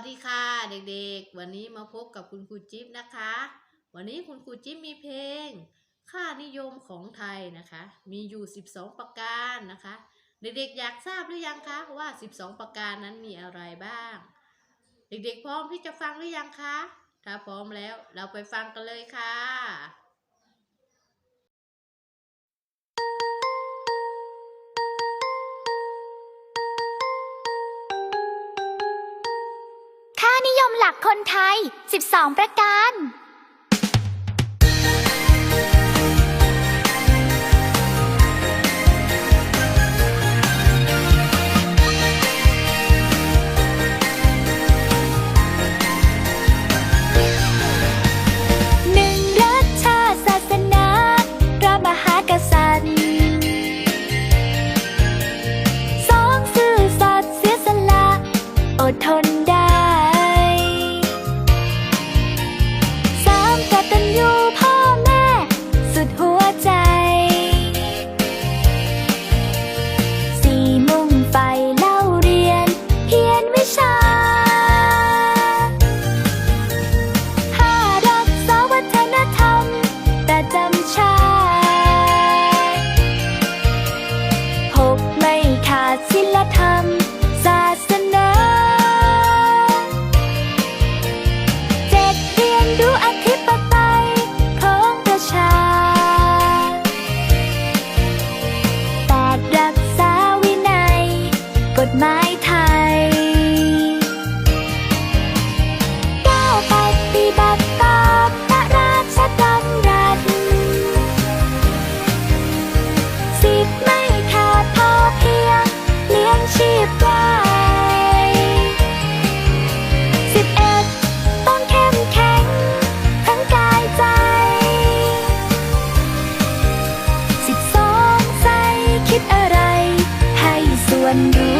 วัสดีค่ะเด็กๆ วันนี้มาพบกับคุณครูจิ๊บนะคะ วันนี้คุณครูจิ๊บมีเพลง ค่านิยมของไทยนะคะ มีอยู่ 12 ประการนะคะ เด็กๆอยากทราบหรือยังคะว่า 12 ประการนั้นมีอะไรบ้าง เด็กๆพร้อมที่จะฟังหรือยังคะ ถ้าพร้อมแล้วเราไปฟังกันเลยค่ะ มหลักคนไทย 12 ประการ หนึ่งรักชาติศาสนาพระมหากษัตริย์สองซื่อสัตย์เสียสละอดทน กฎหมายไทยเก้าปฏิบัติตามพระราชดำรัสสิบไม่ขาดพอเพียง เลี้ยงชีพได้สิบเอ็ดต้องเข้มแข็งทั้งกายใจสิบสองใจคิดอะไร ให้ส่วนร